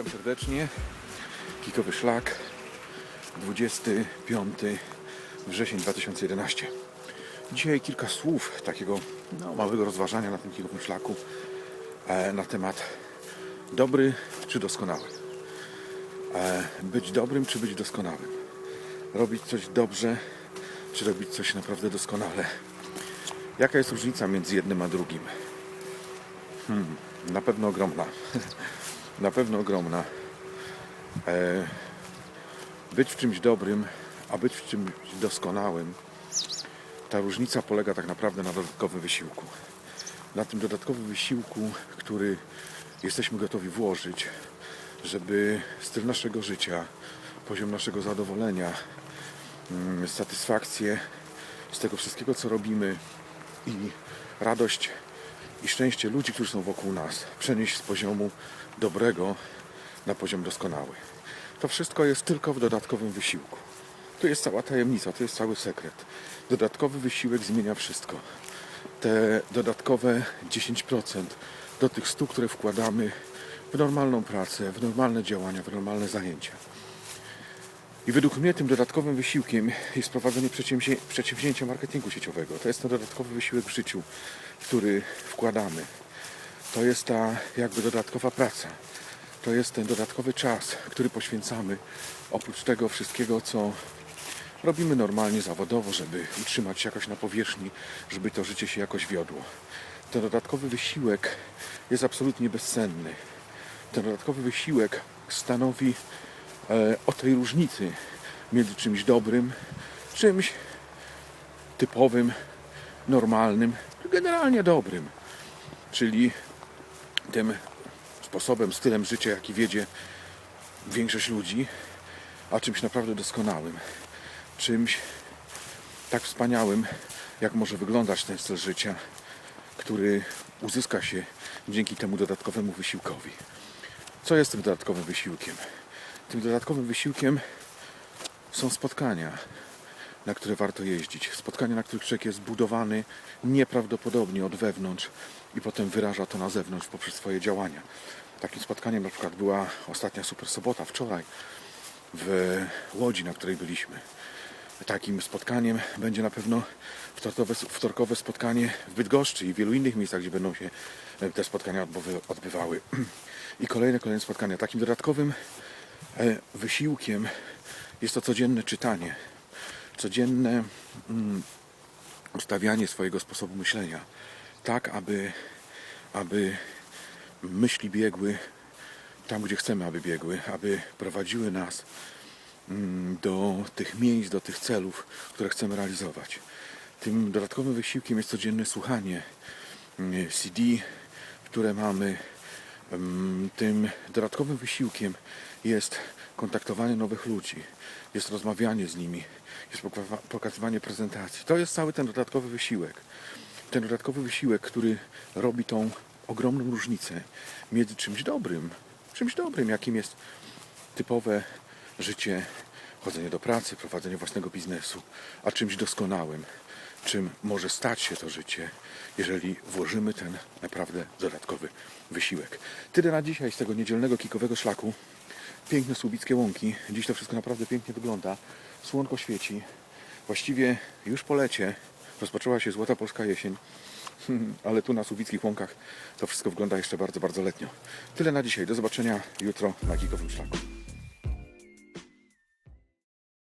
Witam serdecznie. Kikowy Szlak, 25 wrzesień 2011. Dzisiaj kilka słów takiego no, małego rozważania na tym kikowym szlaku e, na temat dobry czy doskonały. E, być dobrym czy być doskonałym. Robić coś dobrze czy robić coś naprawdę doskonale. Jaka jest różnica między jednym a drugim? Hmm, na pewno ogromna. na pewno ogromna. E, być w czymś dobrym, a być w czymś doskonałym, ta różnica polega tak naprawdę na dodatkowym wysiłku. Na tym dodatkowym wysiłku, który jesteśmy gotowi włożyć, żeby styl naszego życia, poziom naszego zadowolenia, mm, satysfakcję z tego wszystkiego, co robimy i radość i szczęście ludzi, którzy są wokół nas, przenieść z poziomu dobrego na poziom doskonały. To wszystko jest tylko w dodatkowym wysiłku. Tu jest cała tajemnica, to jest cały sekret. Dodatkowy wysiłek zmienia wszystko. Te dodatkowe 10% do tych 100, które wkładamy w normalną pracę, w normalne działania, w normalne zajęcia. I według mnie tym dodatkowym wysiłkiem jest prowadzenie przedsięwzię- przedsięwzięcia marketingu sieciowego. To jest ten dodatkowy wysiłek w życiu, który wkładamy. To jest ta jakby dodatkowa praca. To jest ten dodatkowy czas, który poświęcamy oprócz tego wszystkiego, co robimy normalnie, zawodowo, żeby utrzymać się jakoś na powierzchni, żeby to życie się jakoś wiodło. Ten dodatkowy wysiłek jest absolutnie bezcenny. Ten dodatkowy wysiłek stanowi o tej różnicy między czymś dobrym, czymś typowym, normalnym, generalnie dobrym. Czyli tym sposobem, stylem życia, jaki wiedzie większość ludzi, a czymś naprawdę doskonałym. Czymś tak wspaniałym, jak może wyglądać ten styl życia, który uzyska się dzięki temu dodatkowemu wysiłkowi. Co jest tym dodatkowym wysiłkiem? Tym dodatkowym wysiłkiem są spotkania, na które warto jeździć. Spotkania, na których człowiek jest budowany nieprawdopodobnie od wewnątrz i potem wyraża to na zewnątrz poprzez swoje działania. Takim spotkaniem na przykład była ostatnia Super Sobota wczoraj w Łodzi, na której byliśmy. Takim spotkaniem będzie na pewno wtorkowe, wtorkowe spotkanie w Bydgoszczy i w wielu innych miejscach, gdzie będą się te spotkania odbywały. I kolejne, kolejne spotkania. Takim dodatkowym wysiłkiem jest to codzienne czytanie, codzienne mm, ustawianie swojego sposobu myślenia, tak aby, aby myśli biegły tam, gdzie chcemy, aby biegły, aby prowadziły nas mm, do tych miejsc, do tych celów, które chcemy realizować. Tym dodatkowym wysiłkiem jest codzienne słuchanie mm, CD, które mamy. Tym dodatkowym wysiłkiem jest kontaktowanie nowych ludzi, jest rozmawianie z nimi, jest pokazywanie prezentacji. To jest cały ten dodatkowy wysiłek. Ten dodatkowy wysiłek, który robi tą ogromną różnicę między czymś dobrym, czymś dobrym, jakim jest typowe życie, chodzenie do pracy, prowadzenie własnego biznesu, a czymś doskonałym, czym może stać się to życie, jeżeli włożymy ten naprawdę dodatkowy wysiłek. Tyle na dzisiaj z tego niedzielnego kikowego szlaku. Piękne słubickie łąki. Dziś to wszystko naprawdę pięknie wygląda. Słonko świeci. Właściwie już po lecie rozpoczęła się złota polska jesień. Ale tu na słubickich łąkach to wszystko wygląda jeszcze bardzo, bardzo letnio. Tyle na dzisiaj. Do zobaczenia jutro na kikowym szlaku.